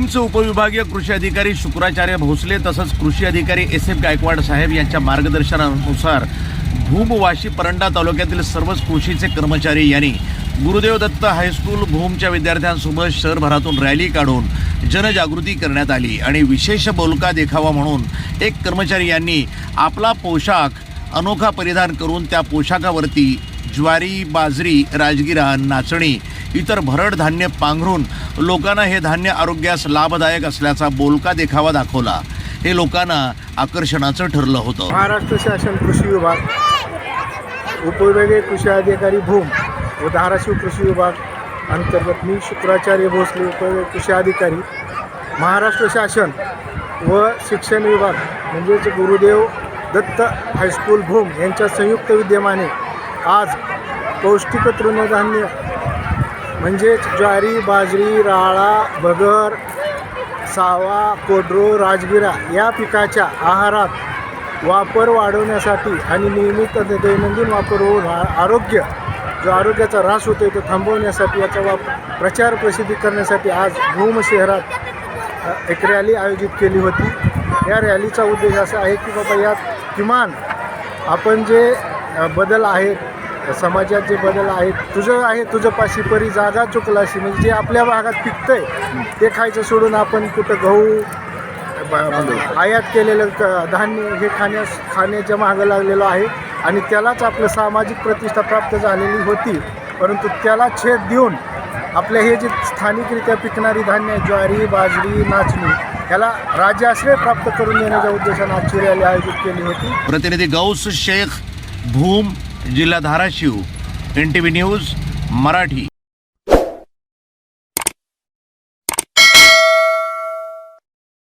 भूमचे उपविभागीय कृषी अधिकारी शुक्राचार्य भोसले तसंच कृषी अधिकारी एस एफ गायकवाड साहेब यांच्या मार्गदर्शनानुसार भूम वाशी परंडा तालुक्यातील सर्वच कृषीचे कर्मचारी यांनी गुरुदेव दत्त हायस्कूल भूमच्या विद्यार्थ्यांसोबत शहरभरातून रॅली काढून जनजागृती करण्यात आली आणि विशेष बोलका देखावा म्हणून एक कर्मचारी यांनी आपला पोशाख अनोखा परिधान करून त्या पोशाखावरती ज्वारी बाजरी राजगिरा नाचणी इतर भरड धान्य पांघरून लोकांना हे धान्य आरोग्यास लाभदायक असल्याचा बोलका देखावा दाखवला. हे लोकांना आकर्षणाचं ठरलं होतं. महाराष्ट्र शासन कृषी विभाग उपविभागीय कृषी अधिकारी भूम व धाराशिव कृषी विभाग अंतर्गत मी शुक्राचार्य भोसले उपविभागीय कृषी अधिकारी महाराष्ट्र शासन व शिक्षण विभाग म्हणजेच गुरुदेव दत्त हायस्कूल भूम यांच्या संयुक्त विद्यमाने आज पौष्टिक तृणधान्य म्हणजेच ज्वारी बाजरी राळा भगर सावा कोडरो राजगिरा या पिकाच्या आहारात वापर वाढवण्यासाठी आणि नियमित दैनंदिन वापर होऊन आ- आरोग्य जो आरोग्याचा ऱ्हास होतो तो थांबवण्यासाठी याचा वापर प्रचार प्रसिद्धी करण्यासाठी आज भूम शहरात एक रॅली आयोजित केली होती. या रॅलीचा उद्देश असा आहे की बाबा यात किमान आपण जे बदल आहेत समाजात जे बदल आहेत तुझं आहे तुझं पाशी परी जागा चुकलाशी म्हणजे जे आपल्या भागात पिकतंय ते खायचं सोडून आपण कुठं गहू ब- आयात केलेलं क धान्य हे खाण्यास खाण्याच्या मागं लागलेलो आहे आणि त्यालाच आपलं सामाजिक प्रतिष्ठा प्राप्त झालेली होती. परंतु त्याला छेद देऊन आपल्या हे जे स्थानिकरित्या पिकणारी धान्य ज्वारी बाजरी नाचणी याला राज्याश्रय प्राप्त करून देण्याच्या उद्देशाने आजची रॅली आयोजित केली होती. प्रतिनिधी गौस शेख भूम जिल्हा Dharashiv N T V news Marathi.